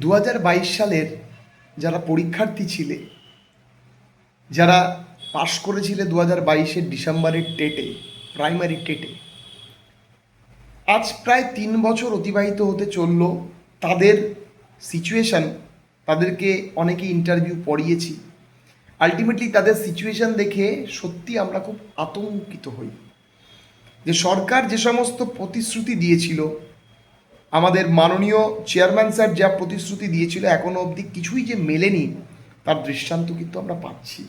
দু হাজার বাইশ সালের যারা পরীক্ষার্থী ছিলে, যারা পাশ করেছিলে দু হাজার বাইশের ডিসেম্বরের টেটে প্রাইমারি টেটে আজ প্রায় তিন বছর অতিবাহিত হতে চলল তাদের সিচুয়েশান তাদেরকে অনেকে ইন্টারভিউ পড়িয়েছি। আলটিমেটলি তাদের সিচুয়েশান দেখে সত্যি আমরা খুব আতঙ্কিত হই। যে সরকার যে সমস্ত প্রতিশ্রুতি দিয়েছিল আমাদের মাননীয় চেয়ারম্যান স্যার যা প্রতিশ্রুতি দিয়েছিল এখনও অবধি কিছুই যে মেলেনি, তার দৃষ্টান্ত কিন্তু আমরা পাচ্ছি।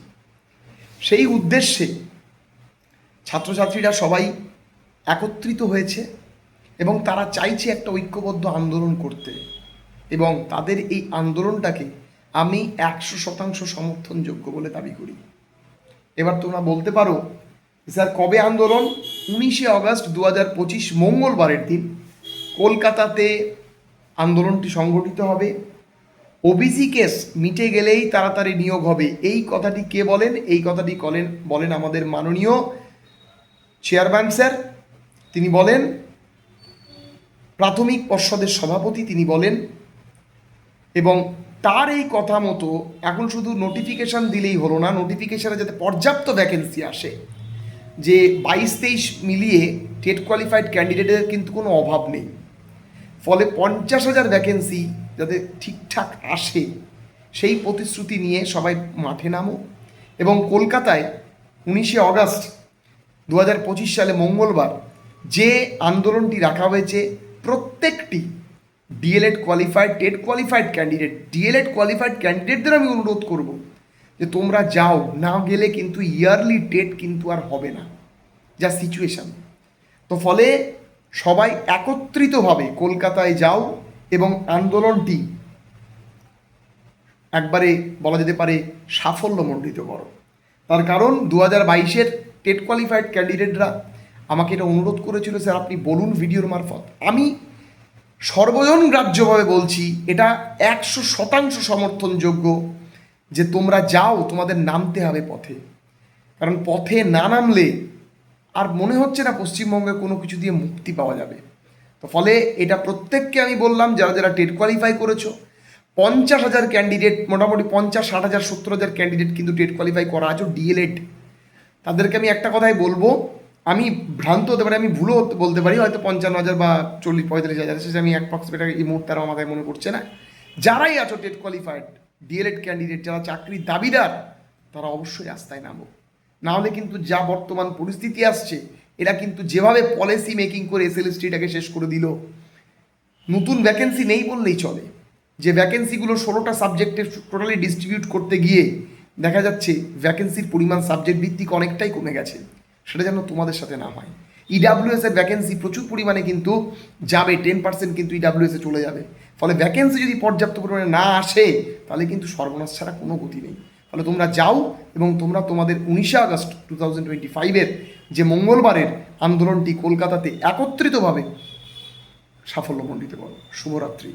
সেই উদ্দেশ্যে ছাত্রছাত্রীরা সবাই একত্রিত হয়েছে এবং তারা চাইছে একটা ঐক্যবদ্ধ আন্দোলন করতে এবং তাদের এই আন্দোলনটাকে আমি একশো শতাংশ সমর্থনযোগ্য বলে দাবি করি। এবার তোমরা বলতে পারো, স্যার, কবে আন্দোলন? উনিশে আগস্ট দু হাজার পঁচিশ মঙ্গলবারের দিন। কলকাতাতে আন্দোলনটি সংগঠিত হবে। ওবিসি কেস মিটে গেলেই তাড়াতাড়ি নিয়োগ হবে। এই কথাটি কে বলেন? এই কথাটি বলেন বলেন আমাদের মাননীয় চেয়ারম্যান স্যার তিনি বলেন, প্রাথমিক পর্ষদের সভাপতি তিনি বলেন, এবং তার এই কথা মতো এখন শুধু নোটিফিকেশান দিলেই হলো না নোটিফিকেশানে যাতে পর্যাপ্ত ভ্যাকেন্সি আসে, যে বাইশ তেইশ মিলিয়ে টেট কোয়ালিফাইড ক্যান্ডিডেটের কিন্তু কোনো অভাব নেই। ফলে পঞ্চাশ হাজার ভ্যাকেন্সি যাতে ঠিকঠাক আসে, সেই প্রতিশ্রুতি নিয়ে সবাই মাঠে নামো। এবং কলকাতায় উনিশে অগস্ট দু সালে মঙ্গলবার যে আন্দোলনটি রাখা হয়েছে, প্রত্যেকটি DElEd qualified TET qualified candidate DElEd qualified ক্যান্ডিডেটদের আমি অনুরোধ করব যে তোমরা যাও, না গেলে কিন্তু ইয়ারলি টেট কিন্তু আর হবে না। যা সিচুয়েশান তো ফলে সবাই একত্রিতভাবে কলকাতায় যাও এবং আন্দোলনটি একবারে বলা যেতে পারে সাফল্যমণ্ডিত করো। তার কারণ দু হাজার বাইশের টেট কোয়ালিফাইড ক্যান্ডিডেটরা আমাকে এটা অনুরোধ করেছিল, স্যার, আপনি বলুন ভিডিওর মারফত। আমি সর্বজন গ্রাহ্যভাবে বলছি, এটা একশো শতাংশ সমর্থনযোগ্য যে তোমরা যাও, তোমাদের নামতে হবে পথে। কারণ পথে না নামলে আর মনে হচ্ছে না পশ্চিমবঙ্গে কোনো কিছু দিয়ে মুক্তি পাওয়া যাবে। তো ফলে এটা প্রত্যেককে আমি বললাম, যারা যারা টেট কোয়ালিফাই করেছ, পঞ্চাশ হাজার ক্যান্ডিডেট মোটামুটি পঞ্চাশ, ষাট হাজার, সত্তর হাজার ক্যান্ডিডেট কিন্তু টেট কোয়ালিফাই করা আছো ডিএলএড তাদেরকে আমি একটা কথাই বলব, আমি ভ্রান্ত হতে পারি, আমি ভুলও বলতে পারি, হয়তো পঞ্চান্ন হাজার বা চল্লিশ, পঁয়তাল্লিশ হাজার সেটা আমি এক অ্যাপ্রক্সিমেট এই মুহূর্তে আমার মাথায় মনে পড়ছে না। যারাই আছো টেট কোয়ালিফাইড ডিএলএড ক্যান্ডিডেট যারা চাকরির দাবিদার, তারা অবশ্যই রাস্তায় নামো। না হলে কিন্তু যা বর্তমান পরিস্থিতি আসছে, এরা কিন্তু যেভাবে পলিসি মেকিং করে এসএলএসটিটাকে শেষ করে দিল। নতুন ভ্যাকেন্সি নেই বললেই চলে। যে ভ্যাকেন্সিগুলো ষোলোটা সাবজেক্টে টোটালি ডিস্ট্রিবিউট করতে গিয়ে দেখা যাচ্ছে ভ্যাকেন্সির পরিমাণ সাবজেক্ট ভিত্তিক অনেকটাই কমে গেছে। সেটা যেন তোমাদের সাথে না হয়। ইডাব্লিউএস এর ভ্যাকেন্সি প্রচুর পরিমাণে কিন্তু যাবে টেন পার্সেন্ট কিন্তু ইডাব্লিউএস চলে যাবে। ফলে ভ্যাকেন্সি যদি পর্যাপ্ত পরিমাণে না আসে, তাহলে কিন্তু সর্বনাশ ছাড়া কোনো গতি নেই। ফলে তোমরা যাও এবং তোমরা তোমাদের উনিশে আগস্ট টু থাউজেন্ড টোয়েন্টি ফাইভের যে মঙ্গলবারের আন্দোলনটি কলকাতাতে একত্রিতভাবে সাফল্যমণ্ডিত করো। শুভরাত্রি।